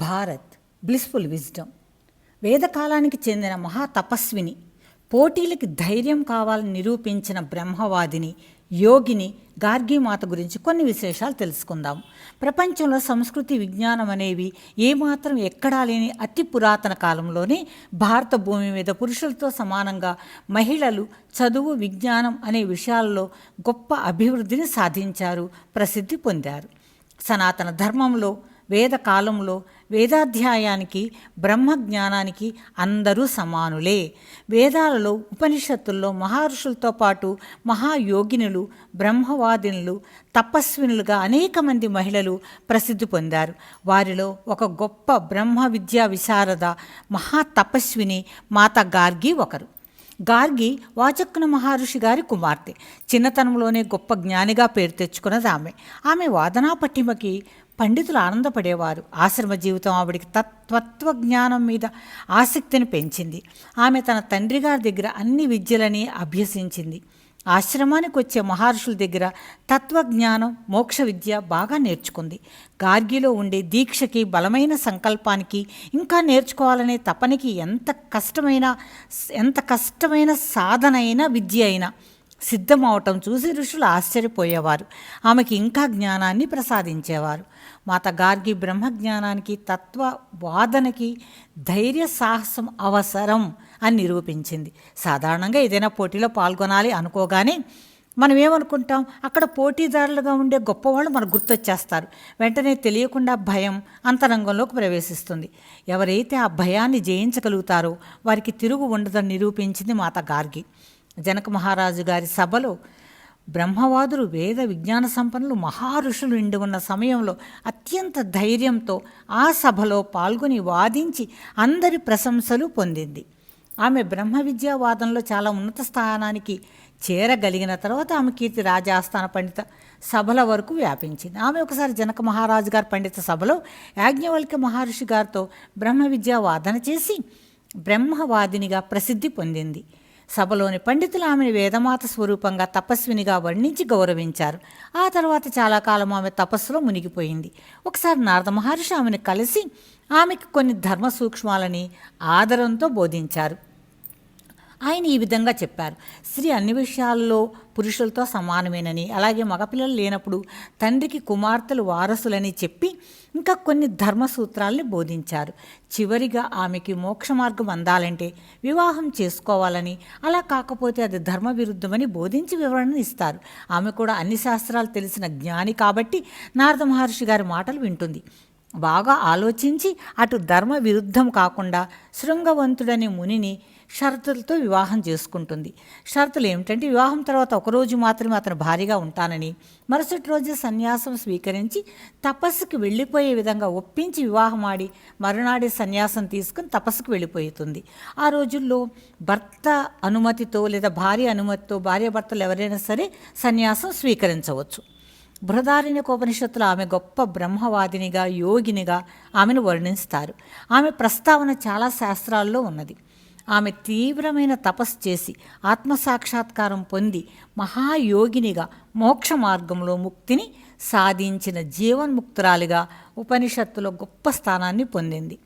Bharat blissful wisdom వేదకాలానికి చెందిన మహా తపస్విని పోటీలకి ధైర్యం కావాలని నిరూపించిన బ్రహ్మవాదిని యోగిని గార్గీమాత గురించి కొన్ని విశేషాలు తెలుసుకుందాం. ప్రపంచంలో సంస్కృతి విజ్ఞానం అనేవి ఏమాత్రం ఎక్కడా లేని అతి పురాతన కాలంలోనే భారత భూమి మీద పురుషులతో సమానంగా మహిళలు చదువు విజ్ఞానం అనే విషయాల్లో గొప్ప అభివృద్ధిని సాధించారు ప్రసిద్ధి పొందారు. సనాతన ధర్మంలో వేద కాలంలో వేదాధ్యాయానికి బ్రహ్మ జ్ఞానానికి అందరూ సమానులే. వేదాలలో ఉపనిషత్తుల్లో మహర్షులతో పాటు మహాయోగినులు బ్రహ్మవాదినులు తపస్వినులుగా అనేక మంది మహిళలు ప్రసిద్ధి పొందారు. వారిలో ఒక గొప్ప బ్రహ్మ విద్యా విశారద మహాతపస్విని మాత గార్గి ఒకరు. గార్గి వాచక్కున మహర్షి గారి కుమార్తె. చిన్నతనంలోనే గొప్ప జ్ఞానిగా పేరు తెచ్చుకున్నది ఆమె. ఆమె వాదనా పట్టిమకి పండితులు ఆనందపడేవారు. ఆశ్రమ జీవితం ఆవిడికి తత్వత్వ జ్ఞానం మీద ఆసక్తిని పెంచింది. ఆమె తన తండ్రి గారి దగ్గర అన్ని విద్యలని అభ్యసించింది. ఆశ్రమానికి వచ్చే మహర్షుల దగ్గర తత్వజ్ఞానం మోక్ష విద్య బాగా నేర్చుకుంది. గార్గిలో ఉండే దీక్షకి బలమైన సంకల్పానికి ఇంకా నేర్చుకోవాలనే తపనికి ఎంత కష్టమైన ఎంత కష్టమైన సాధన అయినా విద్య అయినా సిద్ధమవటం చూసి ఋషులు ఆశ్చర్యపోయేవారు. ఆమెకి ఇంకా జ్ఞానాన్ని ప్రసాదించేవారు. మాత గార్గి బ్రహ్మజ్ఞానానికి తత్వ వాదనకి ధైర్య సాహసం అవసరం అని నిరూపించింది. సాధారణంగా ఏదైనా పోటీలో పాల్గొనాలి అనుకోగానే మనం ఏమనుకుంటాం అక్కడ పోటీదారులుగా ఉండే గొప్పవాళ్ళు మనకు గుర్తొచ్చేస్తారు. వెంటనే తెలియకుండా భయం అంతరంగంలోకి ప్రవేశిస్తుంది. ఎవరైతే ఆ భయాన్ని జయించగలుగుతారో వారికి తిరుగు ఉండదని నిరూపించింది మాత గార్గి. జనక మహారాజు గారి సభలో బ్రహ్మవాదులు వేద విజ్ఞాన సంపన్నులు మహారుషులు నిండి ఉన్న సమయంలో అత్యంత ధైర్యంతో ఆ సభలో పాల్గొని వాదించి అందరి ప్రశంసలు పొందింది. ఆమె బ్రహ్మ విద్యావాదంలో చాలా ఉన్నత స్థానానికి చేరగలిగిన తర్వాత ఆమె కీర్తి రాజాస్థాన పండిత సభల వరకు వ్యాపించింది. ఆమె ఒకసారి జనక మహారాజు గారి పండిత సభలో యాజ్ఞవల్క్య మహర్షి గారితో బ్రహ్మ విద్యావాదన చేసి బ్రహ్మవాదినిగా ప్రసిద్ధి పొందింది. సభలోని పండితులు ఆమెను వేదమాత స్వరూపంగా తపస్వినిగా వర్ణించి గౌరవించారు. ఆ తర్వాత చాలా కాలం ఆమె తపస్సులో మునిగిపోయింది. ఒకసారి నారద మహర్షి ఆమెను కలిసి ఆమెకు కొన్ని ధర్మ సూక్ష్మాలని ఆదరంతో బోధించారు. ఆయన ఈ విధంగా చెప్పారు. స్త్రీ అన్ని విషయాల్లో పురుషులతో సమానమేనని అలాగే మగపిల్లలు లేనప్పుడు తండ్రికి కుమార్తెలు వారసులని చెప్పి ఇంకా కొన్ని ధర్మ సూత్రాల్ని బోధించారు. చివరిగా ఆమెకి మోక్ష మార్గం అందాలంటే వివాహం చేసుకోవాలని అలా కాకపోతే అది ధర్మ విరుద్ధమని బోధించి వివరణ ఇస్తారు. ఆమె కూడా అన్ని శాస్త్రాలు తెలిసిన జ్ఞాని కాబట్టి నారద మహర్షి గారి మాటలు వింటుంది. బాగా ఆలోచించి అటు ధర్మ విరుద్ధం కాకుండా శృంగవంతుడనే మునిని షరతులతో వివాహం చేసుకుంటుంది. షరతులు ఏమిటంటే వివాహం తర్వాత ఒకరోజు మాత్రమే అతను భారీగా ఉంటానని మరుసటి రోజు సన్యాసం స్వీకరించి తపస్సుకి వెళ్ళిపోయే విధంగా ఒప్పించి వివాహం ఆడి మరునాడే సన్యాసం తీసుకుని తపస్సుకు వెళ్ళిపోతుంది. ఆ రోజుల్లో భర్త అనుమతితో లేదా భార్య అనుమతితో భార్య భర్తలు ఎవరైనా సరే సన్యాసం స్వీకరించవచ్చు. బృహదారణ్యకోపనిషత్తులు ఆమె గొప్ప బ్రహ్మవాదినిగా యోగినిగా ఆమెను వర్ణిస్తారు. ఆమె ప్రస్తావన చాలా శాస్త్రాల్లో ఉన్నది. ఆమె తీవ్రమైన తపస్సు చేసి ఆత్మసాక్షాత్కారం పొంది మహాయోగినిగా మోక్ష మార్గంలో ముక్తిని సాధించిన జీవన్ముక్తురాలిగా ఉపనిషత్తులో గొప్ప స్థానాన్ని పొందింది.